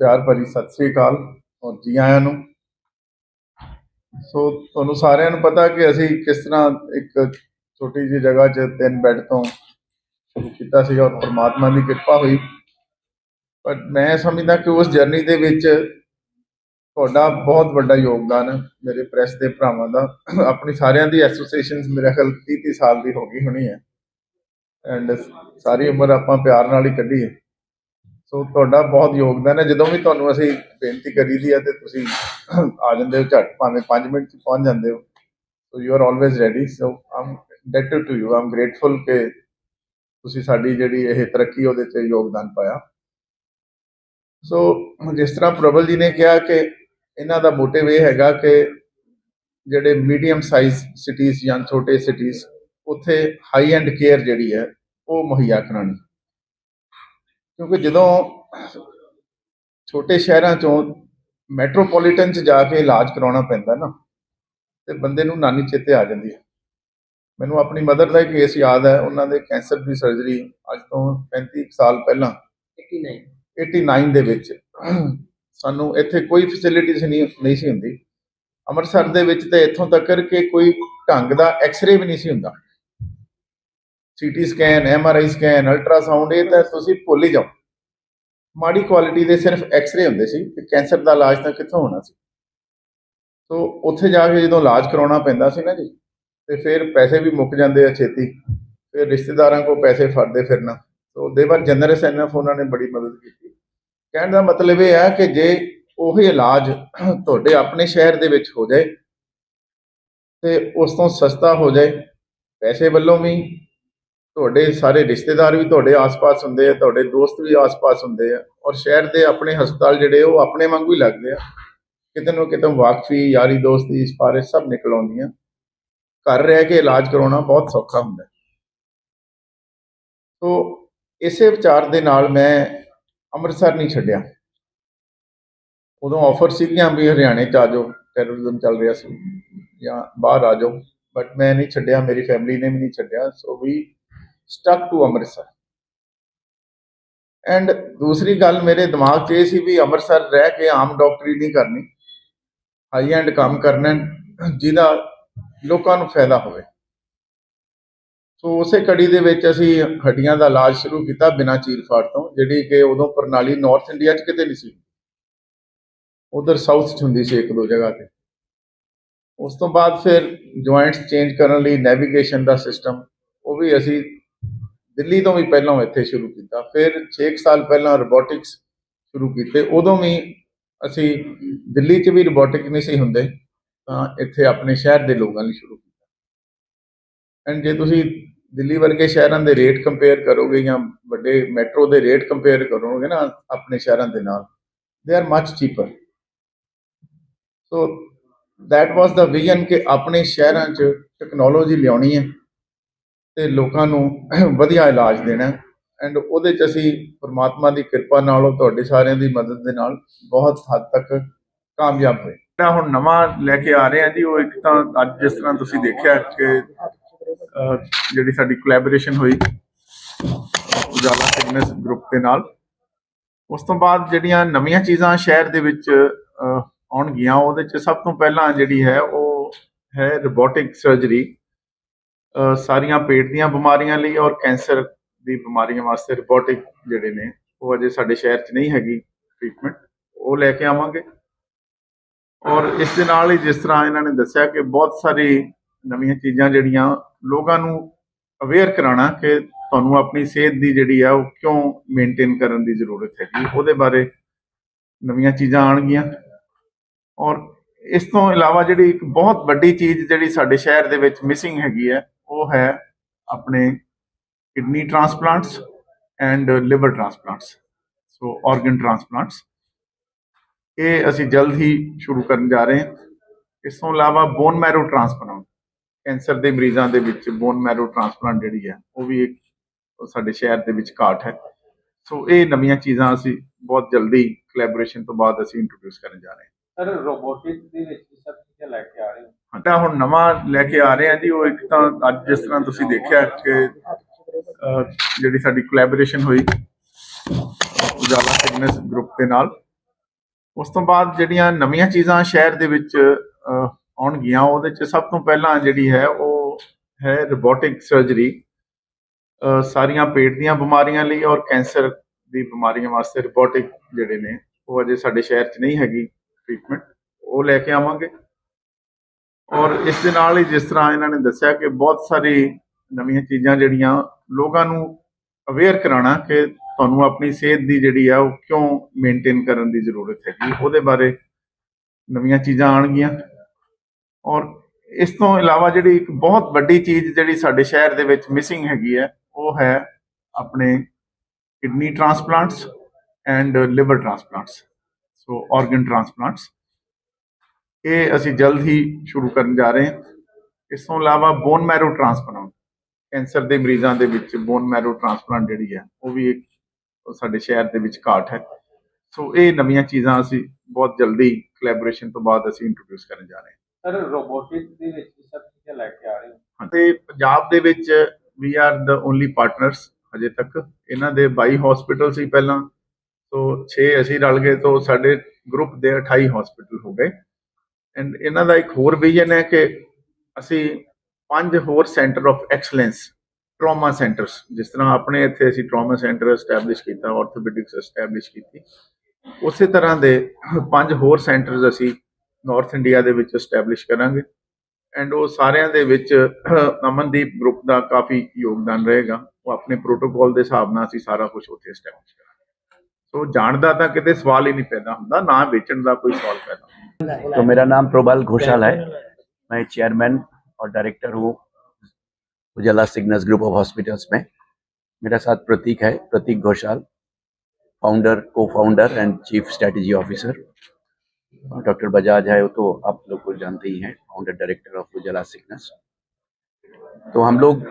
ਪਿਆਰ ਭਰੀ ਸਤਿ ਸ੍ਰੀ ਅਕਾਲ ਔਰ ਜੀ ਆਇਆਂ ਨੂੰ। ਸੋ ਤੁਹਾਨੂੰ ਸਾਰਿਆਂ ਨੂੰ ਪਤਾ ਕਿ ਅਸੀਂ ਕਿਸ ਤਰ੍ਹਾਂ ਇੱਕ ਛੋਟੀ ਜਿਹੀ ਜਗ੍ਹਾ 'ਚ ਤਿੰਨ ਬੈੱਡ ਤੋਂ ਸ਼ੁਰੂ ਕੀਤਾ ਸੀ ਔਰ ਪਰਮਾਤਮਾ ਦੀ ਕਿਰਪਾ ਹੋਈ। ਪਰ ਮੈਂ ਸਮਝਦਾ ਕਿ ਉਸ ਜਰਨੀ ਦੇ ਵਿੱਚ ਤੁਹਾਡਾ ਬਹੁਤ ਵੱਡਾ ਯੋਗਦਾਨ ਹੈ ਮੇਰੇ ਪ੍ਰੈਸ ਦੇ ਭਰਾਵਾਂ ਦਾ, ਆਪਣੀ ਸਾਰਿਆਂ ਦੀ ਐਸੋਸੀਏਸ਼ਨਸ ਮੇਰੇ ਖਿਆਲ 30 30 ਸਾਲ ਦੀ ਹੋ ਗਈ ਹੋਣੀ ਹੈ। ਐਂਡ ਸਾਰੀ ਉਮਰ ਆਪਾਂ ਪਿਆਰ ਨਾਲ ਹੀ ਕੱਢੀ ਹੈ। ਸੋ ਤੁਹਾਡਾ ਬਹੁਤ ਯੋਗਦਾਨ ਹੈ। ਜਦੋਂ ਵੀ ਤੁਹਾਨੂੰ ਅਸੀਂ ਬੇਨਤੀ ਕਰੀ ਦੀ ਹੈ ਤੇ ਤੁਸੀਂ ਆ ਜਾਂਦੇ ਹੋ ਝੱਟ, ਭਾਵੇਂ 5 ਮਿੰਟ ਚ ਪਹੁੰਚ ਜਾਂਦੇ ਹੋ। So you are always ready so I'm indebted to you I'm grateful ਕਿ ਤੁਸੀਂ ਸਾਡੀ ਜਿਹੜੀ ਇਹ ਤਰੱਕੀ ਉਹਦੇ ਤੇ ਯੋਗਦਾਨ ਪਾਇਆ। ਸੋ ਜਿਸ ਤਰ੍ਹਾਂ ਪ੍ਰਬਲ ਜੀ ਨੇ ਕਿਹਾ ਕਿ ਇਹਨਾਂ ਦਾ ਮੋਟਿਵ ਇਹ ਹੈਗਾ ਕਿ ਜਿਹੜੇ ਮੀਡੀਅਮ ਸਾਈਜ਼ ਸਿਟੀਜ਼ ਜਾਂ ਛੋਟੇ ਸਿਟੀਜ਼ ਉੱਥੇ ਹਾਈ ਐਂਡ ਕੇਅਰ ਜਿਹੜੀ ਹੈ, ਉਹ ਮੁਹੱਈਆ ਕਰਾਉਣੀ। ਕਿਉਂਕਿ ਜਦੋਂ ਛੋਟੇ ਸ਼ਹਿਰਾਂ ਚੋਂ ਮੈਟਰੋਪੋਲੀਟਨ ਚ ਜਾ ਕੇ ਇਲਾਜ ਕਰਾਉਣਾ ਪੈਂਦਾ ਨਾ ਤੇ ਬੰਦੇ ਨੂੰ ਨਾਨੀ ਚੇਤੇ ਆ ਜਾਂਦੀ ਹੈ। ਮੈਨੂੰ ਆਪਣੀ ਮਦਰ ਦਾ ਇੱਕ ਕੇਸ ਯਾਦ ਹੈ ਉਹਨਾਂ ਦੇ ਕੈਂਸਰ ਦੀ ਸਰਜਰੀ ਅੱਜ ਤੋਂ 35 ਕੁ ਸਾਲ ਪਹਿਲਾਂ। 89 89 ਦੇ ਵਿੱਚ ਸਾਨੂੰ ਇੱਥੇ ਕੋਈ ਫੈਸਿਲਿਟੀਜ਼ ਨਹੀਂ ਨਹੀਂ ਸੀ ਹੁੰਦੀ। ਅੰਮ੍ਰਿਤਸਰ ਦੇ ਵਿੱਚ ਤੇ ਇੱਥੋਂ ਤੱਕ ਕਿ ਕੋਈ ਢੰਗ ਦਾ ਐਕਸ-ਰੇ ਵੀ ਨਹੀਂ ਸੀ ਹੁੰਦਾ। CT scan MRI scan, ultrasound, ਇਹ ਤਾਂ ਤੁਸੀਂ ਭੁੱਲ ਹੀ ਜਾਓ। ਮਾੜੀ ਕੁਆਲਿਟੀ ਦੇ ਸਿਰਫ ਐਕਸ-ਰੇ ਹੁੰਦੇ ਸੀ ਕਿ ਕੈਂਸਰ ਦਾ ਇਲਾਜ ਤਾਂ ਕਿੱਥੋਂ ਹੋਣਾ ਸੀ। ਸੋ ਉੱਥੇ ਜਾ ਕੇ ਜਦੋਂ ਇਲਾਜ ਕਰਾਉਣਾ ਪੈਂਦਾ ਸੀ ਨਾ ਜੀ, ਤੇ ਫਿਰ ਪੈਸੇ ਵੀ ਮੁੱਕ ਜਾਂਦੇ ਆ ਛੇਤੀ। ਫਿਰ ਰਿਸ਼ਤੇਦਾਰਾਂ ਕੋ ਪੈਸੇ ਫੜਦੇ ਫਿਰਨਾ। ਸੋ ਦੇ ਦੇਵਰ ਜਨਰਸ ਐਨਫ ਉਹਨਾਂ ਨੇ ਬੜੀ ਮਦਦ ਕੀਤੀ। ਕਹਿਣ ਦਾ ਮਤਲਬ ਇਹ ਹੈ ਕਿ ਜੇ ਉਹੀ ਇਲਾਜ ਤੁਹਾਡੇ ਆਪਣੇ ਸ਼ਹਿਰ ਦੇ ਵਿੱਚ ਹੋ ਜਾਏ, ਤੇ ਉਸ ਤੋਂ ਸਸਤਾ ਹੋ ਜਾਏ, ਪੈਸੇ ਵੱਲੋਂ ਵੀ ਤੁਹਾਡੇ ਸਾਰੇ ਰਿਸ਼ਤੇਦਾਰ ਵੀ ਤੁਹਾਡੇ ਆਸ-ਪਾਸ ਹੁੰਦੇ ਆ, ਤੁਹਾਡੇ ਦੋਸਤ ਵੀ ਆਸ-ਪਾਸ ਹੁੰਦੇ ਆ ਔਰ ਸ਼ਹਿਰ ਦੇ ਆਪਣੇ ਹਸਪਤਾਲ ਜਿਹੜੇ ਉਹ ਆਪਣੇ ਵਾਂਗੂ ਹੀ ਲੱਗਦੇ ਆ। ਕਿਤੇ ਨਾ ਕਿਤੇ ਵਾਕਫੀ, ਯਾਰੀ ਦੋਸਤੀ ਇਸ ਸਿਫਾਰਿਸ਼ ਸਭ ਨਿਕਲ ਆਉਂਦੀਆਂ ਘਰ ਰਹਿ ਕੇ ਇਲਾਜ ਕਰਾਉਣਾ ਬਹੁਤ ਸੌਖਾ ਹੁੰਦਾ ਸੋ ਇਸੇ ਵਿਚਾਰ ਦੇ ਨਾਲ ਮੈਂ ਅੰਮ੍ਰਿਤਸਰ ਨਹੀਂ ਛੱਡਿਆ। ਉਦੋਂ ਆਫਰ ਸੀਗੀਆਂ ਵੀ ਹਰਿਆਣੇ ਚ ਆ ਜਾਓ ਟੈਰਰਿਜ਼ਮ ਚੱਲ ਰਿਹਾ ਸੀ ਜਾਂ ਬਾਹਰ ਆ ਜਾਓ ਬਟ ਮੈਂ ਨਹੀਂ ਛੱਡਿਆ, ਮੇਰੀ ਫੈਮਿਲੀ ਨੇ ਵੀ ਨਹੀਂ ਛੱਡਿਆ। So we stuck to Amritsar. And ਦੂਸਰੀ ਗੱਲ ਮੇਰੇ ਦਿਮਾਗ 'ਚ ਇਹ ਸੀ ਵੀ ਅੰਮ੍ਰਿਤਸਰ ਰਹਿ ਕੇ ਆਮ ਡਾਕਟਰੀ ਨਹੀਂ ਕਰਨੀ। ਹਾਈ ਐਂਡ ਕੰਮ ਕਰਨਾ ਜਿਹਦਾ ਲੋਕਾਂ ਨੂੰ ਫਾਇਦਾ ਹੋਵੇ। ਸੋ ਉਸੇ ਕੜੀ ਦੇ ਵਿੱਚ ਅਸੀਂ ਹੱਡੀਆਂ ਦਾ ਇਲਾਜ ਸ਼ੁਰੂ ਕੀਤਾ ਬਿਨਾਂ ਚੀਰਫਾੜ ਤੋਂ, ਜਿਹੜੀ ਕਿ ਉਦੋਂ ਪ੍ਰਣਾਲੀ ਨਾਰਥ ਇੰਡੀਆ 'ਚ ਕਿਤੇ ਨਹੀਂ ਸੀ। ਉਧਰ ਸਾਊਥ 'ਚ ਹੁੰਦੀ ਸੀ ਇੱਕ ਦੋ ਜਗ੍ਹਾ ਤੇ। ਉਸ ਤੋਂ ਬਾਅਦ ਫਿਰ ਜੁਆਇੰਟਸ ਚੇਂਜ ਕਰਨ ਲਈ ਨੈਵੀਗੇਸ਼ਨ ਦਾ ਸਿਸਟਮ ਉਹ ਵੀ ਅਸੀਂ ਦਿੱਲੀ ਤੋਂ ਵੀ ਪਹਿਲਾਂ ਇੱਥੇ ਸ਼ੁਰੂ ਕੀਤਾ। ਫਿਰ 6 ਸਾਲ ਪਹਿਲਾਂ ਰੋਬੋਟਿਕਸ ਸ਼ੁਰੂ ਕੀਤੇ। ਉਦੋਂ ਵੀ ਅਸੀਂ ਦਿੱਲੀ 'ਚ ਵੀ ਰੋਬੋਟਿਕ ਨਹੀਂ ਸੀ ਹੁੰਦੇ, ਤਾਂ ਇੱਥੇ ਆਪਣੇ ਸ਼ਹਿਰ ਦੇ ਲੋਕਾਂ ਲਈ ਸ਼ੁਰੂ ਕੀਤਾ। ਐਂਡ ਜੇ ਤੁਸੀਂ ਦਿੱਲੀ ਵਰਗੇ ਸ਼ਹਿਰਾਂ ਦੇ ਰੇਟ ਕੰਪੇਅਰ ਕਰੋਗੇ ਜਾਂ ਵੱਡੇ ਮੈਟਰੋ ਦੇ ਰੇਟ ਕੰਪੇਅਰ ਕਰੋਗੇ ਨਾ, ਆਪਣੇ ਸ਼ਹਿਰਾਂ ਦੇ ਨਾਲ ਦੇ are much cheaper so that was ਦਾ ਵਿਜ਼ਨ ਕਿ ਆਪਣੇ ਸ਼ਹਿਰਾਂ 'ਚ ਟੈਕਨੋਲੋਜੀ ਲਿਆਉਣੀ ਹੈ। ਤੇ ਲੋਕਾਂ ਨੂੰ ਵਧੀਆ ਇਲਾਜ ਦੇਣਾ। ਐਂਡ ਉਹਦੇ 'ਚ ਅਸੀਂ ਪ੍ਰਮਾਤਮਾ ਦੀ ਕਿਰਪਾ ਨਾਲ ਉਹ ਤੁਹਾਡੇ ਸਾਰਿਆਂ ਦੀ ਮਦਦ ਦੇ ਨਾਲ ਬਹੁਤ ਹੱਦ ਤੱਕ ਕਾਮਯਾਬ ਹੋਏ। ਜਿਹੜਾ ਹੁਣ ਨਵਾਂ ਲੈ ਕੇ ਆ ਰਹੇ ਹਾਂ ਜੀ, ਉਹ ਇੱਕ ਤਾਂ ਅੱਜ ਜਿਸ ਤਰ੍ਹਾਂ ਤੁਸੀਂ ਦੇਖਿਆ ਕਿ ਜਿਹੜੀ ਸਾਡੀ ਕੋਲੈਬੋਰੇਸ਼ਨ ਹੋਈ, ਉਜਾਲਾ ਫਿਟਨੈਸ ਗਰੁੱਪ ਦੇ ਨਾਲ, ਉਸ ਤੋਂ ਬਾਅਦ ਜਿਹੜੀਆਂ ਨਵੀਆਂ ਚੀਜ਼ਾਂ ਸ਼ਹਿਰ ਦੇ ਵਿੱਚ ਆਉਣਗੀਆਂ, ਉਹਦੇ 'ਚ ਸਭ ਤੋਂ ਪਹਿਲਾਂ ਜਿਹੜੀ ਹੈ, ਉਹ ਹੈ ਰੋਬੋਟਿਕ ਸਰਜਰੀ ਸਾਰੀਆਂ ਪੇਟ ਦੀਆਂ ਬਿਮਾਰੀਆਂ ਲਈ ਔਰ ਕੈਂਸਰ ਦੀ ਬਿਮਾਰੀਆਂ ਵਾਸਤੇ ਰੋਬੋਟਿਕ ਜਿਹੜੇ ਨੇ, ਉਹ ਅਜੇ ਸਾਡੇ ਸ਼ਹਿਰ 'ਚ ਨਹੀਂ ਹੈਗੀ ਟ੍ਰੀਟਮੈਂਟ ਉਹ ਲੈ ਕੇ ਆਵਾਂਗੇ। ਔਰ ਇਸ ਦੇ ਨਾਲ ਹੀ ਜਿਸ ਤਰ੍ਹਾਂ ਇਹਨਾਂ ਨੇ ਦੱਸਿਆ ਕਿ ਬਹੁਤ ਸਾਰੀ ਨਵੀਆਂ ਚੀਜ਼ਾਂ ਜਿਹੜੀਆਂ, ਲੋਕਾਂ ਨੂੰ ਅਵੇਅਰ ਕਰਾਉਣਾ ਕਿ ਤੁਹਾਨੂੰ ਆਪਣੀ ਸਿਹਤ ਦੀ ਜਿਹੜੀ ਆ, ਉਹ ਕਿਉਂ ਮੇਨਟੇਨ ਕਰਨ ਦੀ ਜ਼ਰੂਰਤ ਹੈਗੀ, ਉਹਦੇ ਬਾਰੇ ਨਵੀਆਂ ਚੀਜ਼ਾਂ ਆਣਗੀਆਂ ਔਰ ਇਸ ਤੋਂ ਇਲਾਵਾ ਜਿਹੜੀ ਇੱਕ ਬਹੁਤ ਵੱਡੀ ਚੀਜ਼ ਜਿਹੜੀ ਸਾਡੇ ਸ਼ਹਿਰ ਦੇ ਵਿੱਚ ਮਿਸਿੰਗ ਹੈਗੀ ਹੈ ਉਹ ਹੈ ਆਪਣੇ kidney transplants and liver transplants, so organ transplants ਇਹ ਅਸੀਂ ਜਲਦ ਹੀ ਸ਼ੁਰੂ ਕਰਨ ਜਾ ਰਹੇ ਹਾਂ। ਇਸ ਤੋਂ ਇਲਾਵਾ ਬੋਨ ਮੈਰੋ ਟ੍ਰਾਂਸਪਲਾਂਟ ਕੈਂਸਰ ਦੇ ਮਰੀਜ਼ਾਂ ਦੇ ਵਿੱਚ ਬੋਨ ਮੈਰੋ ਟ੍ਰਾਂਸਪਲਾਂਟ ਜਿਹੜੀ ਹੈ, ਉਹ ਵੀ ਇੱਕ ਸਾਡੇ ਸ਼ਹਿਰ ਦੇ ਵਿੱਚ ਘਾਟ ਹੈ। ਸੋ ਇਹ ਨਵੀਆਂ ਚੀਜ਼ਾਂ ਅਸੀਂ ਬਹੁਤ ਜਲਦੀ ਕੋਲੈਬੋਰੇਸ਼ਨ ਤੋਂ ਬਾਅਦ ਅਸੀਂ ਇੰਟਰੋਡਿਊਸ ਕਰਨ ਜਾ ਰਹੇ ਹਾਂ। ਸਰ ਰੋਬੋਟਿਕ ਦੇ ਵਿੱਚ ਸਭ ਚੀਜ਼ਾਂ ਲੈ ਕੇ ਆ ਰਹੇ ਹੋ? ਤਾਂ ਹੁਣ ਨਵਾਂ ਲੈ ਕੇ ਆ ਰਹੇ ਹਾਂ ਜੀ ਉਹ ਇੱਕ ਤਾਂ ਅੱਜ ਜਿਸ ਤਰ੍ਹਾਂ ਤੁਸੀਂ ਦੇਖਿਆ ਕਿ ਜਿਹੜੀ ਸਾਡੀ ਕੋਲੈਬੋਰੇਸ਼ਨ ਹੋਈ ਉਜਾਲਾ ਫਿਟਨੈਸ ਗਰੁੱਪ ਦੇ ਨਾਲ ਉਸ ਤੋਂ ਬਾਅਦ ਜਿਹੜੀਆਂ ਨਵੀਆਂ ਚੀਜ਼ਾਂ ਸ਼ਹਿਰ ਦੇ ਵਿੱਚ ਆਉਣਗੀਆਂ ਉਹਦੇ ਚ ਸਭ ਤੋਂ ਪਹਿਲਾਂ ਜਿਹੜੀ ਹੈ ਉਹ ਹੈ ਰੋਬੋਟਿਕ ਸਰਜਰੀ ਸਾਰੀਆਂ ਪੇਟ ਦੀਆਂ ਬਿਮਾਰੀਆਂ ਲਈ ਔਰ ਕੈਂਸਰ ਦੀ ਬਿਮਾਰੀਆਂ ਵਾਸਤੇ ਰੋਬੋਟਿਕ ਜਿਹੜੇ ਨੇ ਉਹ ਅਜੇ ਸਾਡੇ ਸ਼ਹਿਰ 'ਚ ਨਹੀਂ ਹੈਗੀ। ਟ੍ਰੀਟਮੈਂਟ ਉਹ ਲੈ ਕੇ ਆਵਾਂਗੇ। ਔਰ ਇਸ ਦੇ ਨਾਲ ਹੀ ਜਿਸ ਤਰ੍ਹਾਂ ਇਹਨਾਂ ਨੇ ਦੱਸਿਆ ਕਿ ਬਹੁਤ ਸਾਰੀ ਨਵੀਆਂ ਚੀਜ਼ਾਂ ਜਿਹੜੀਆਂ ਲੋਕਾਂ ਨੂੰ ਅਵੇਅਰ ਕਰਾਉਣਾ ਕਿ ਤੁਹਾਨੂੰ ਆਪਣੀ ਸਿਹਤ ਦੀ ਜਿਹੜੀ ਆ ਉਹ ਕਿਉਂ ਮੇਨਟੇਨ ਕਰਨ ਦੀ ਜ਼ਰੂਰਤ ਹੈਗੀ, ਉਹਦੇ ਬਾਰੇ ਨਵੀਆਂ ਚੀਜ਼ਾਂ ਆਉਣਗੀਆਂ। ਔਰ ਇਸ ਤੋਂ ਇਲਾਵਾ ਜਿਹੜੀ ਇੱਕ ਬਹੁਤ ਵੱਡੀ ਚੀਜ਼ ਜਿਹੜੀ ਸਾਡੇ ਸ਼ਹਿਰ ਦੇ ਵਿੱਚ ਮਿਸਿੰਗ ਹੈਗੀ ਹੈ, ਉਹ ਹੈ ਆਪਣੇ kidney transplants and liver transplants so organ transplants ਇਹ ਅਸੀਂ ਜਲਦ ਹੀ ਸ਼ੁਰੂ ਕਰਨ ਜਾ ਰਹੇ ਹਾਂ। ਇਸ ਤੋਂ ਇਲਾਵਾ ਬੋਨ ਮੈਰੋ ਟ੍ਰਾਂਸਪਲਾਂਟ ਕੈਂਸਰ ਦੇ ਮਰੀਜ਼ਾਂ ਦੇ ਵਿੱਚ ਬੋਨ ਮੈਰੋ ਟ੍ਰਾਂਸਪਲਾਂਟ ਜਿਹੜੀ ਹੈ ਉਹ ਵੀ ਇੱਕ ਸਾਡੇ ਸ਼ਹਿਰ ਦੇ ਵਿੱਚ ਘਾਟ ਹੈ। ਸੋ ਇਹ ਨਵੀਆਂ ਚੀਜ਼ਾਂ ਅਸੀਂ ਬਹੁਤ ਜਲਦੀ ਕੋਲੈਬੋਰੇਸ਼ਨ ਤੋਂ ਬਾਅਦ ਅਸੀਂ ਇੰਟਰੋਡਿਊਸ ਕਰਨ ਜਾ ਰਹੇ ਹਾਂ। ਸਰ ਰੋਬੋਟਿਕ ਦੇ ਵਿੱਚ ਸਭ ਚੀਜ਼ਾਂ ਲੈ ਕੇ ਆ ਰਹੇ ਹੋ? ਤੇ ਪੰਜਾਬ ਦੇ ਵਿੱਚ we are the only partners ਅਜੇ ਤੱਕ। ਇਹਨਾਂ ਦੇ 22 ਹਸਪੀਟਲ ਸੀ ਪਹਿਲਾਂ। ਸੋ 6 ਅਸੀਂ ਰਲ ਗਏ ਤੋਂ ਸਾਡੇ ਗਰੁੱਪ ਦੇ 28 ਹਸਪੀਟਲ ਹੋ ਗਏ। ਐਂਡ ਇਹਨਾਂ ਦਾ ਇੱਕ ਹੋਰ ਵਿਜ਼ਨ ਹੈ ਕਿ ਅਸੀਂ ਪੰਜ ਹੋਰ centre of excellence trauma centres ਜਿਸ ਤਰ੍ਹਾਂ ਆਪਣੇ ਇੱਥੇ ਅਸੀਂ ਟਰਾਮਾ ਸੈਂਟਰ ਐਸਟੈਬਲਿਸ਼ ਕੀਤਾ ਆਰਥੋਪੈਡਿਕਸ ਐਸਟੈਬਲਿਸ਼ ਕੀਤੀ। ਉਸੇ ਤਰ੍ਹਾਂ ਦੇ ਪੰਜ ਹੋਰ ਸੈਂਟਰਸ ਅਸੀਂ ਨਾਰਥ ਇੰਡੀਆ ਦੇ ਵਿੱਚ ਐਸਟੈਬਲਿਸ਼ ਕਰਾਂਗੇ। ਐਂਡ ਉਹ ਸਾਰਿਆਂ ਦੇ ਵਿੱਚ ਅਮਨਦੀਪ ਗਰੁੱਪ ਦਾ ਕਾਫੀ ਯੋਗਦਾਨ ਰਹੇਗਾ। ਉਹ ਆਪਣੇ ਪ੍ਰੋਟੋਕੋਲ ਦੇ ਹਿਸਾਬ ਨਾਲ ਅਸੀਂ ਸਾਰਾ ਕੁਝ ਉੱਥੇ ਐਸਟੈਬਲਿਸ਼ ਕਰਾਂਗੇ। ਸੋ ਜਾਣ ਦਾ ਤਾਂ ਕਿਤੇ ਸਵਾਲ ਹੀ ਨਹੀਂ ਪੈਦਾ ਹੁੰਦਾ ਨਾ ਵੇਚਣ ਦਾ ਕੋਈ ਸਵਾਲ ਪੈਦਾ ਹੁੰਦਾ तो मेरा नाम प्रबल घोषाल है मैं चेयरमैन और डायरेक्टर हूँ Ujala Cygnus group of hospitals में मेरा साथ प्रतीक है प्रतीक घोषाल फाउंडर को founder and chief strategy officer doctor Bajaj है वो तो आप लोग को जानते ही हैं founder director of Ujala Cygnus तो हम लोग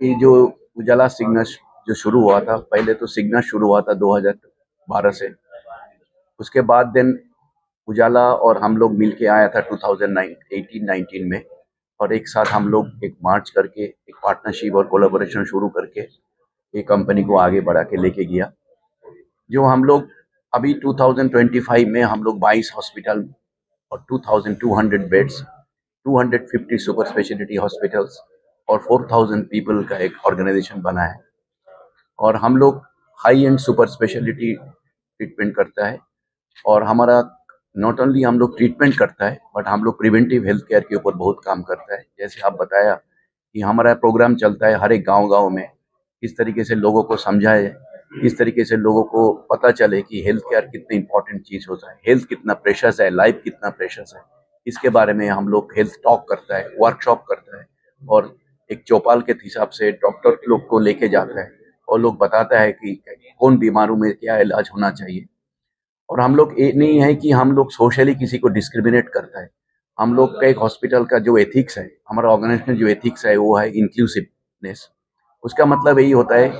ये जो उजाला सिग्नस जो शुरू हुआ था पहले तो सिग्नस शुरू हुआ था 2012 से। उसके बाद देन उजाला और हम लोग मिल के आया था 2018-19 में और एक साथ हम लोग एक मार्च करके, एक पार्टनरशिप और कोलाबोरेशन शुरू करके ये कंपनी को आगे बढ़ा के लेके गया। जो हम लोग अभी 2025 में हम लोग 22 हॉस्पिटल और 2200 बेड्स 250 सुपर स्पेशलिटी हॉस्पिटल्स और 4000 पीपल का एक ऑर्गेनाइजेशन बना है। और हम लोग high end super speciality treatment करता है। और हमारा नॉट ओनली हम लोग ट्रीटमेंट करता है बट हम लोग प्रिवेंटिव हेल्थ केयर के ऊपर बहुत काम करता है। जैसे आप बताया कि हमारा प्रोग्राम चलता है हर एक गाँव गाँव में, किस तरीके से लोगों को समझाए, किस तरीके से लोगों को पता चले कि हेल्थ केयर कितनी इंपॉर्टेंट चीज़ होता है हेल्थ कितना प्रेशस है लाइफ कितना प्रेशस है। इसके बारे में हम लोग हेल्थ टॉक करता है वर्कशॉप करता है। और एक चौपाल के हिसाब से डॉक्टर लोग को लेके जाता है। और लोग बताता है कि कौन बीमारों में क्या इलाज होना चाहिए। और हम लोग ये नहीं है कि हम लोग सोशली किसी को डिस्क्रिमिनेट करता है। हम लोग का एक हॉस्पिटल का जो एथिक्स है, हमारा ऑर्गेनाइजेशन जो एथिक्स है, वो है इंक्लूसिवनेस उसका मतलब यही होता है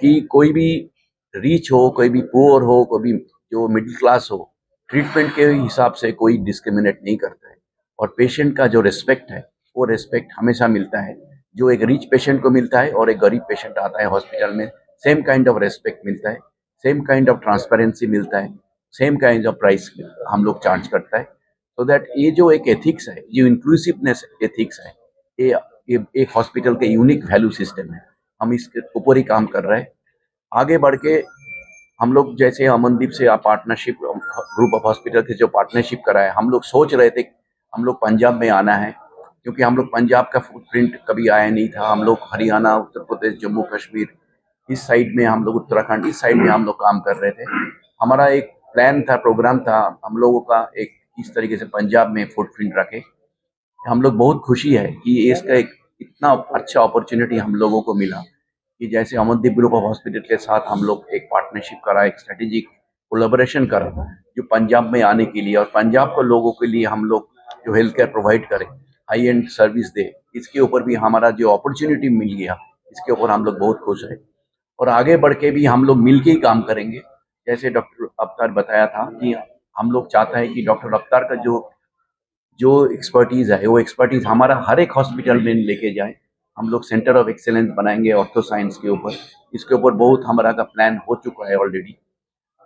कि कोई भी रिच हो, कोई भी पुअर हो, कोई भी जो मिडिल क्लास हो ट्रीटमेंट के हिसाब से कोई डिस्क्रिमिनेट नहीं करता है। और पेशेंट का जो रिस्पेक्ट है, वो रिस्पेक्ट हमेशा मिलता है। जो एक रिच पेशेंट को मिलता है और एक गरीब पेशेंट आता है हॉस्पिटल में सेम काइंड ऑफ़ रेस्पेक्ट मिलता है सेम काइंड ऑफ़ ट्रांसपेरेंसी मिलता है सेम काइंड ऑफ़ प्राइस हम लोग चार्ज करता है। सो so दैट ये जो एक एथिक्स है जो इंक्लूसिवनेस एथिक्स है, ये ये, एक हॉस्पिटल के यूनिक वैल्यू सिस्टम है। हम इसके ऊपर ही काम कर रहे हैं। आगे बढ़ के हम लोग जैसे अमनदीप से पार्टनरशिप ग्रुप ऑफ़ हॉस्पिटल के जो पार्टनरशिप करा है हम लोग सोच रहे थे, हम लोग पंजाब में आना है क्योंकि हम लोग पंजाब का फुटप्रिंट कभी आया नहीं था। हम लोग हरियाणा, उत्तर प्रदेश, जम्मू, कश्मीर, इस साइड में हम लोग उत्तराखंड, इस साइड में हम लोग काम कर रहे थे। हमारा एक प्लान था प्रोग्राम था, हम लोगों का एक इस तरीके से पंजाब में फुटप्रिंट रखे। हम लोग बहुत खुशी है कि इसका एक इतना अच्छा अपॉर्चुनिटी हम लोगों को मिला कि जैसे अमनदीप ग्रुप ऑफ़ हॉस्पिटल के साथ हम लोग एक पार्टनरशिप करा, एक स्ट्रेटेजिक कोलेबोरेशन करा, जो पंजाब में आने के लिए और पंजाब के लोगों के लिए हम लोग जो हेल्थ केयर प्रोवाइड करें। हाई एंड सर्विस दे, इसके ऊपर भी हमारा जो अपॉर्चुनिटी मिल गया, इसके ऊपर हम लोग बहुत खुश है। और आगे बढ़ के भी हम लोग मिल के ही काम करेंगे। जैसे डॉक्टर अवतार बताया था कि हम लोग चाहते हैं कि डॉक्टर अवतार का जो जो एक्सपर्टीज है, वो एक्सपर्टीज हमारा हर एक हॉस्पिटल में लेके जाए। हम लोग सेंटर ऑफ़ एक्सेलेंस बनाएँगे ऑर्थो साइंस के ऊपर। इसके ऊपर बहुत हमारा का प्लान हो चुका है ऑलरेडी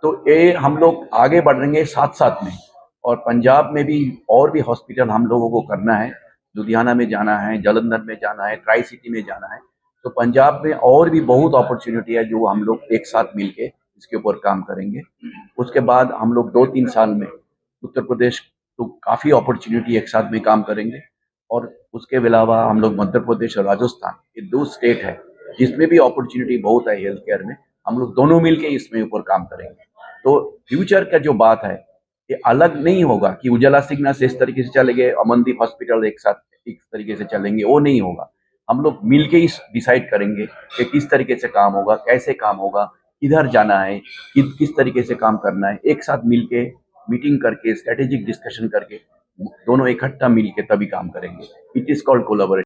तो ये हम लोग आगे बढ़ेंगे साथ साथ में। और पंजाब में भी और भी हॉस्पिटल हम लोगों को करना है। लुधियाना में जाना है, जलंधर में जाना है ट्राई सिटी में जाना है तो पंजाब में और भी बहुत अपॉर्चुनिटी है जो हम लोग एक साथ मिलके इसके ऊपर काम करेंगे। उसके बाद हम लोग दो तीन साल में उत्तर प्रदेश तो काफ़ी अपॉर्चुनिटी एक साथ में काम करेंगे और उसके अलावा हम लोग मध्य प्रदेश और राजस्थान, ये दो स्टेट है जिसमें भी अपॉर्चुनिटी बहुत है हेल्थ केयर में। हम लोग दोनों मिलके इसमें ऊपर काम करेंगे। तो फ्यूचर का जो बात है ये अलग नहीं होगा कि उजाला सिग्नस इस तरीके से चलेंगे अमनदीप हॉस्पिटल एक साथ एक तरीके से चलेंगे वो नहीं होगा। हम लोग मिलके ही डिसाइड करेंगे कि किस तरीके से काम होगा कैसे काम होगा किधर जाना है कि, किस तरीके से काम करना है। एक साथ मिलके मीटिंग करके स्ट्रेटेजिक डिस्कशन करके दोनों इकट्ठा मिलके तभी काम करेंगे। It is called collaboration